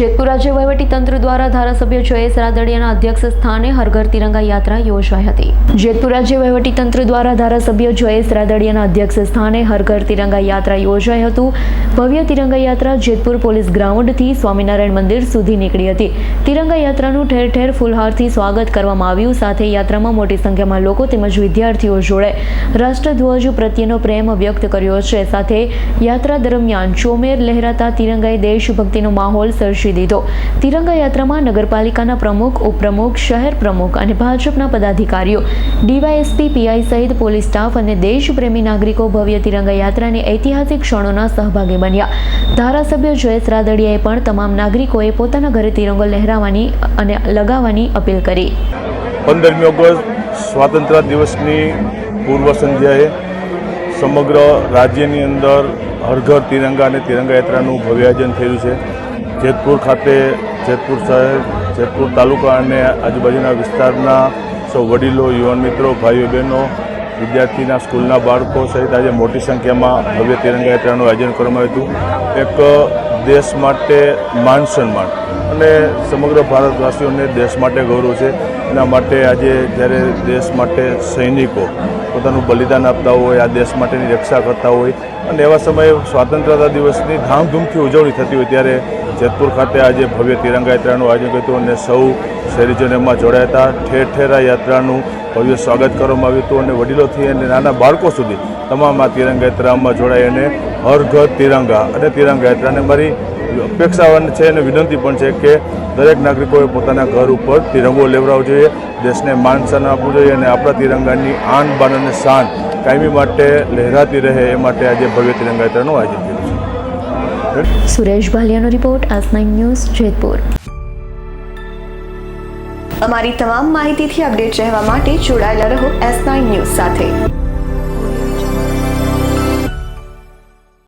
જેતપુર રાજ્ય વહીવટી તંત્ર દ્વારા ધારાસભ્ય જયેશ રાદડિયાના અધ્યક્ષ સ્થાને હરઘર તિરંગા યાત્રા યોજાઈ હતી. જેતપુર રાજ્ય વહીવટી તંત્ર દ્વારા ધારાસભ્ય જયેશ રાદડિયાના અધ્યક્ષ સ્થાને હરઘર તિરંગા યાત્રા યોજાઈ હતું. ભવ્ય તિરંગા યાત્રા જેતપુર પોલીસ ગ્રાઉન્ડથી સ્વામિનારાયણ મંદિર સુધી નીકળી હતી. તિરંગા યાત્રાનું ઠેર ઠેર ફૂલહારથી સ્વાગત કરવામાં આવ્યું. સાથે યાત્રામાં મોટી સંખ્યામાં લોકો તેમજ વિદ્યાર્થીઓ જોડે રાષ્ટ્રધ્વજ પ્રત્યેનો પ્રેમ વ્યક્ત કર્યો છે. સાથે યાત્રા દરમિયાન ચોમેર લહેરાતા તિરંગાએ દેશભક્તિનો માહોલ સર્જી દીધો તિરંગા યાત્રામાં નગરપાલિકાના પ્રમુખ, ઉપપ્રમુખ, શહેર પ્રમુખ અને ભાજપના પદાધિકારીઓ, ડીવાયએસપી પીઆઈ સહિત પોલીસ સ્ટાફ અને દેશપ્રેમી નાગરિકો ભવ્ય તિરંગા યાત્રાની ઐતિહાસિક ક્ષણોના સહભાગી બન્યા. ધારાસભ્ય જયેશ રાદડિયાએ પણ તમામ નાગરિકોએ પોતાના ઘરે તિરંગો લહેરાવવાની અને લગાવવાની અપીલ કરી. પંદરમી ઓગસ્ટ સ્વાતંત્ર્ય દિવસની પૂર્વ સંધ્યાએ સમગ્ર રાજ્યની અંદર હર ઘર તિરંગા અને તિરંગા યાત્રાનું ભવ્ય થયું છે. જેતપુર ખાતે, જેતપુર શહેર, જેતપુર તાલુકા અને આજુબાજુના વિસ્તારના સૌ વડીલો, યુવાન મિત્રો, ભાઈઓ, બહેનો, વિદ્યાર્થીના, સ્કૂલના બાળકો સહિત આજે મોટી સંખ્યામાં ભવ્ય તિરંગા યાત્રાનું આયોજન કરવામાં આવ્યું હતું. એક દેશ માટે માન સન્માન અને સમગ્ર ભારતવાસીઓને દેશ માટે ગૌરવ છે. એના માટે આજે જ્યારે દેશ માટે સૈનિકો પોતાનું બલિદાન આપતા હોય, આ દેશ માટેની રક્ષા કરતા હોય અને એવા સમયે સ્વાતંત્રતા દિવસની ધામધૂમથી ઉજવણી થતી હોય ત્યારે જેતપુર ખાતે આજે ભવ્ય તિરંગા યાત્રાનું આયોજન હતું અને સૌ શહેરીજનો એમાં જોડાયા હતા. ઠેર ઠેર આ યાત્રાનું ભવ્ય સ્વાગત કરવામાં આવ્યું હતું અને વડીલોથી અને નાના બાળકો સુધી તમામ આ તિરંગા યાત્રામાં જોડાઈ અને હર ઘર તિરંગા અને તિરંગા યાત્રાને મારી અપેક્ષા છે અને વિનંતી પણ છે કે દરેક નાગરિકોએ પોતાના ઘર ઉપર તિરંગો લેવડાવવો જોઈએ, દેશને માન આપવું જોઈએ અને આપણા તિરંગાની આન, બાન અને શાન કાયમી માટે લહેરાતી રહે એ માટે આજે ભવ્ય તિરંગા યાત્રાનું આયોજન કર્યું છે. સુરેશ ભાલિયાનો રિપોર્ટ આસ નાઇન ન્યૂઝ, જેતપુર. અમારી તમામ માહિતીથી અપડેટ રહેવા માટે જોડાયેલા રહો એસ નાઇન ન્યૂઝ સાથે.